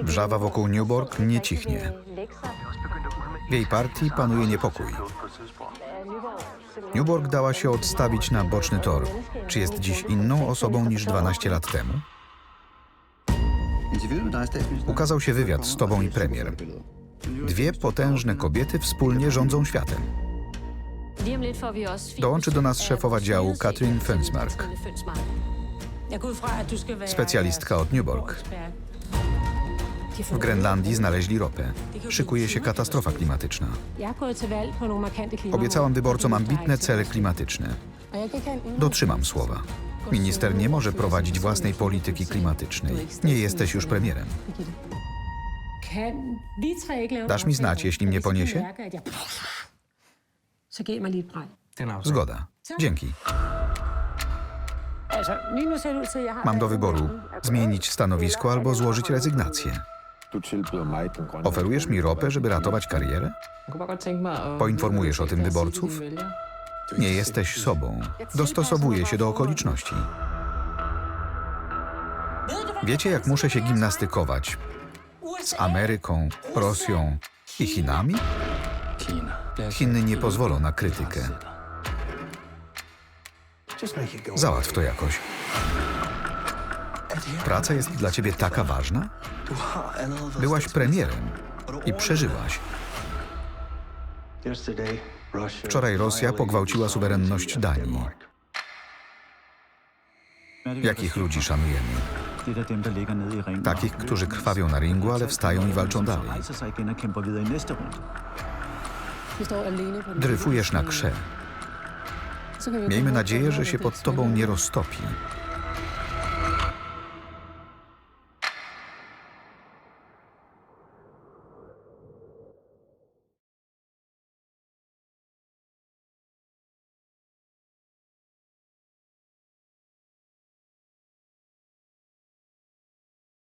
Wrzawa wokół Newborg nie cichnie. W jej partii panuje niepokój. Newborg dała się odstawić na boczny tor. Czy jest dziś inną osobą niż 12 lat temu? Ukazał się wywiad z tobą i premier. Dwie potężne kobiety wspólnie rządzą światem. Dołączy do nas szefowa działu Katrin Fensmark. Specjalistka od Newborg. W Grenlandii znaleźli ropę. Szykuje się katastrofa klimatyczna. Obiecałam wyborcom ambitne cele klimatyczne. Dotrzymam słowa. Minister nie może prowadzić własnej polityki klimatycznej. Nie jesteś już premierem. Dasz mi znać, jeśli mnie poniesie? Zgoda. Dzięki. Mam do wyboru zmienić stanowisko albo złożyć rezygnację. Oferujesz mi ropę, żeby ratować karierę? Poinformujesz o tym wyborców? Nie jesteś sobą. Dostosowuję się do okoliczności. Wiecie, jak muszę się gimnastykować z Ameryką, Rosją i Chinami? Chiny nie pozwolą na krytykę. Załatw to jakoś. Praca jest dla ciebie taka ważna? Byłaś premierem i przeżyłaś. Wczoraj Rosja pogwałciła suwerenność Danii. Jakich ludzi szanujemy? Takich, którzy krwawią na ringu, ale wstają i walczą dalej. Dryfujesz na krze. Miejmy nadzieję, że się pod tobą nie roztopi.